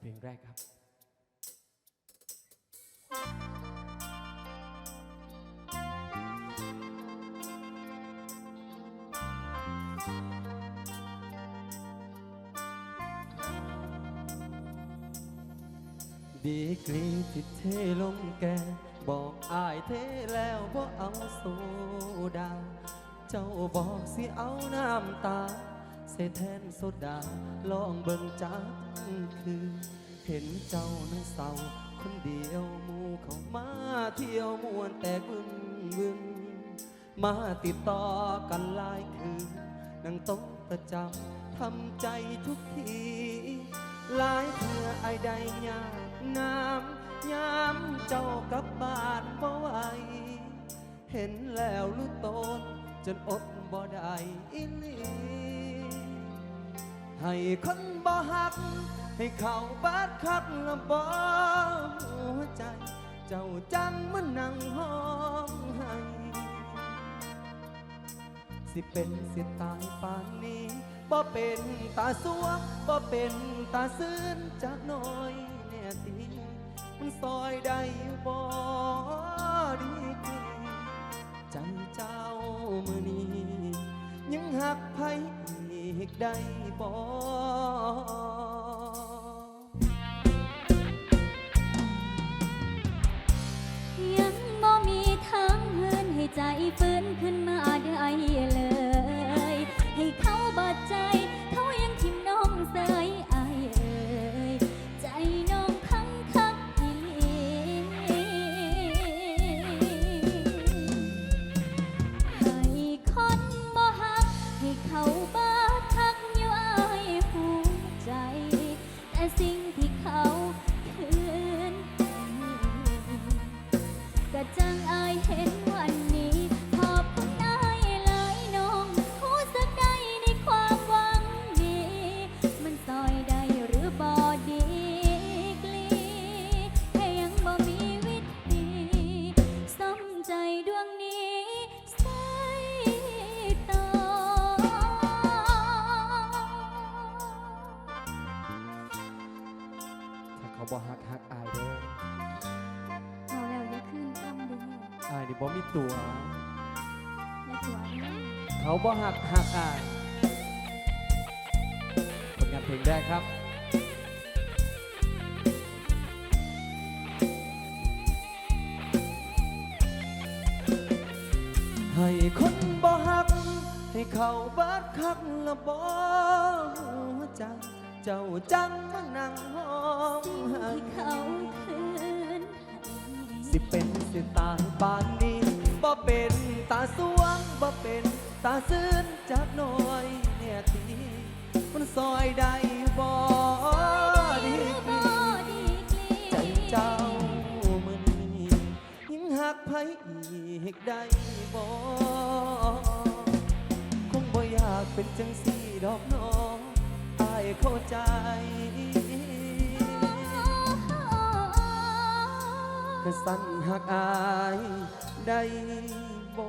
เพลงแรกครับดีกรีที่เทลงแก บอกอายเทแล้วบ่เอาโซดา เจ้าบอกสิเอาน้ำตา ส่แทนโซดาลองเบิ่งจักคือ เห็นเจ้านั้นเศร้าคนเดียวมูเขามาเที่ยวมวนแต่กึ่งวึงมาติดต่อกันหลายคืนนั่งโต๊ะประจำทำใจทุกทีหลายเพื่อไอายได้ยากน้ำยามเจ้ากับบ้านบ่ไหวเห็นแล้วรู้ตนจนอดบ่ได้อีหลี ให้คนบ่หัก ให้เขาบาดคักละบ่หัวใจ เจ้าจังมันนั่งห้องให้ สิเป็นสิตายปานนี้บ่เป็นตาสวงบ่เป็นตาซื่นจักน่อยแน่ตีมันซอยได้บ่ดีกีใจเจ้ามือนี้ยังหักไผ កដៃបង อายนี่บ่มีตัวอย่าตัวนี้เขาบ่หักหักอายผลงานเพลงแรกครับให้คนบ่หัก ให้เขาบาดคักละบ่หัวใจเจ้าจังมานั่งห้องไห้ที่เขาคืนให้สิเป็น สิตายปานนี้บ่เป็นตาสวงบ่เป็นตาซื่นจักหน่อยเนี่ยทีมันซอยได้บ่ดีกลีใจเจ้ามือนี้ยังหักไผอีกได้บ่คงบ่อยากเป็นจังสี่ดอกน้องอายเข้าใจ กระสันหักอายได้บ่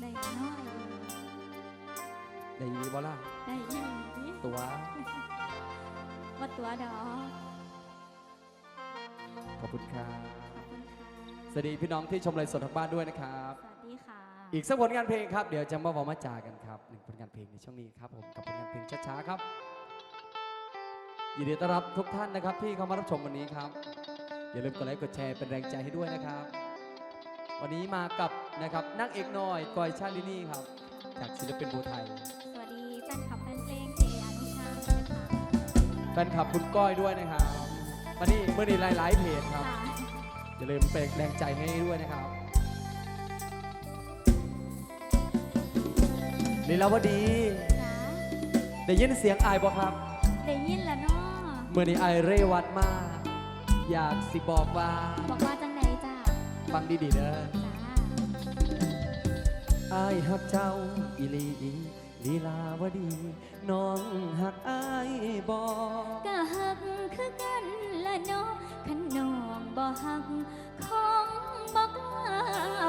ได้น้อยได้ยินบ่ล่ะได้ยินดิตัวว่าตัวดอกขอบคุณครับขอบคุณค่ะสวัสดีพี่น้องที่ชมไลฟ์สดทางบ้านด้วยนะครับ สวัสดีค่ะ อีกสักผลงานเพลงครับ เดี๋ยวจะมาบอกมาจากันครับหนึ่งผลงานเพลงในช่วงนี้ครับผมกับผลงานเพลงช้าๆครับ ยินดีต้อนรับทุกท่านนะครับที่เข้ามารับชมวันนี้ครับ อย่าลืมกดไลค์กดแชร์เป็นแรงใจให้ด้วยนะครับ วันนี้มากับนะครับนักเอกน้อยกอยชาลินีครับ จากศิลปินบูไทยสวัสดีแฟนคลับแฟนเพลงเจอนุชาด้วยนะคะแฟนคลับคุณก้อยด้วยนะครับวันนี้เมื่อนี้หลายๆเพจครับค่ะอย่าลืมเป็นแรงใจให้ด้วยนะครับลีลาวดีจ้าได้ยินเสียงอายบ่ครับ ได้ยินแล้วเนาะเมื่อนี้อายเรวัดมาก อยากสิบอกว่าบอกว่าจังไหนจ้าฟังดีๆเด้อจ้าอายหักเจ้าอีหลีลีลาวดี น้องหักอายบ่ก็หักคือกันละเนาะขันน้องบ่หักของบ่กล้า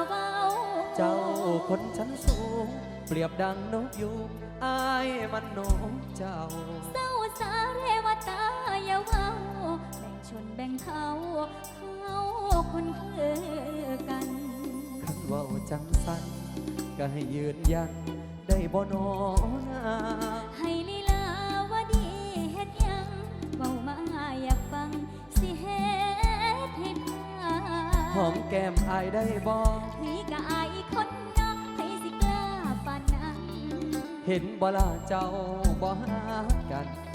เว้าเจ้าคนชั้นสูง เปรียบดังนกยูงอายมันนกเจ้าเศร้าสา นแบ่งเผ่าเขาคนคือกันคันเว่าจังสันก็ให้ยืนยันได้บ่นอนาให้ลีลาวาดีเฮ็ดหยังเว้ามาอยากฟังสิเฮ็ดให้พาหอมแก้มอายได้บ่นี่ก็อายคนเนาะให้สิกล้าปานนั้นเห็นบ่ล่ะเจ้าบ่หากัน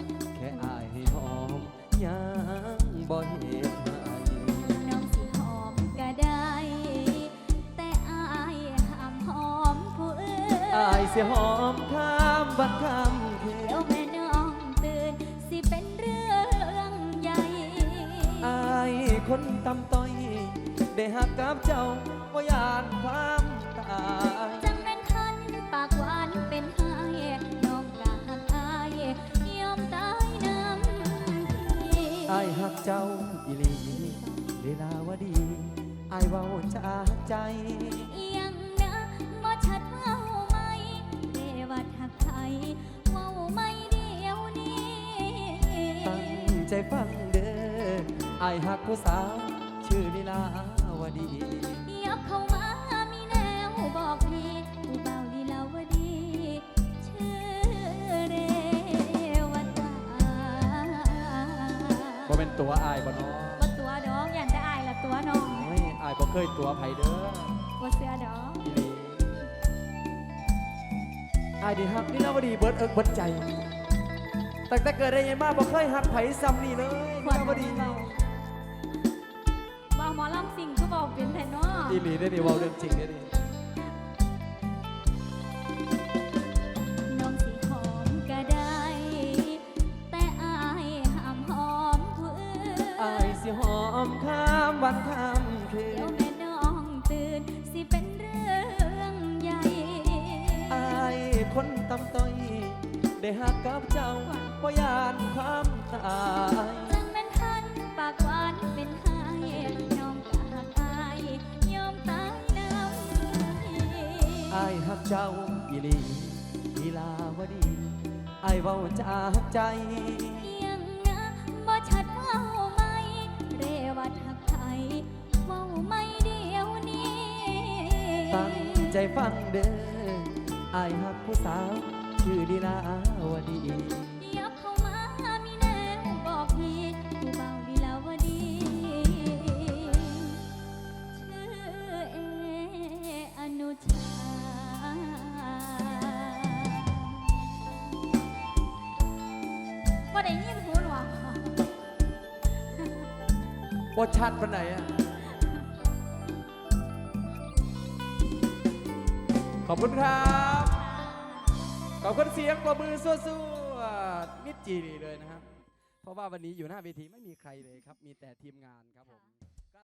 นอายหอมข้ามบัดข้ามคืนเดี๋ยวแม่น้องตื่น สิเป็นเรื่องใหญ่อายคนตำต้อย ได้หักกับเจ้าบ่ยานความตายจังแม่นทันปากหวานเป็นไห้น้องกะหักอายยอมตายน้ำพี่อายหักเจ้าอีหลีเวลาวดีอายเว้าจากใจ ใจฟังเด้ออายหักผู้สาว ชื่อลีลาวดียับเข้ามามีแนวบอกพี่ผู้เบาลีลาวดี ชื่อเรวตาบ่เป็นตัวอายบ่น้อว่าตัวดอกยันได้อายละตัวน้องโอ้ยอายบ่เคยตัวไผเด้อว่าเสื้อดอกอีหลีอายไดีฮักลีลาวดีเบิดเอิกเบิดใจ ตั้งแต่เกิดได้ยังมาบ่เคยหักไผซ้ำนี่เลยลีขวัญลาวดีเบาเบาหมอลำสิ่งก็บอกเป็นแทนเนาะอีหลีได้ดิเว้าเรื่องจริงได้ดิน้องสิหอมก็ได้แต่อายห้ามหอมผู้อื่นอายสิหอมข้ามวันข้ามคืเดี๋ยวน ได้หักกับเจ้าบ่ยานความตายจังแม่นทันปากหวานเป็นไห้น้องกะหักอายยอมตายน้ำพี่อายหักเจ้าอีหลีลีลาวดีอายเว้าจากใจยังนะบ่ชัดเว้าไหมเรวัดหักไทยเว้าไม่เดียวนี้ตั้งใจฟังเด้ออายหักผู้สาว ชื่อลีลาวดียับเข้ามามีแนวบอกพี่ผู้เบาลีลาวดี ชื่อเออนุชา ว่าได้ยินหูหรอว่าชัดปานไหนอะขอบคุณครับ ขอบคุณเสียงปรบมือสู้ๆมิดจีนี่เลยนะครับ เพราะว่าวันนี้อยู่หน้าเวทีไม่มีใครเลยครับ มีแต่ทีมงานครับผม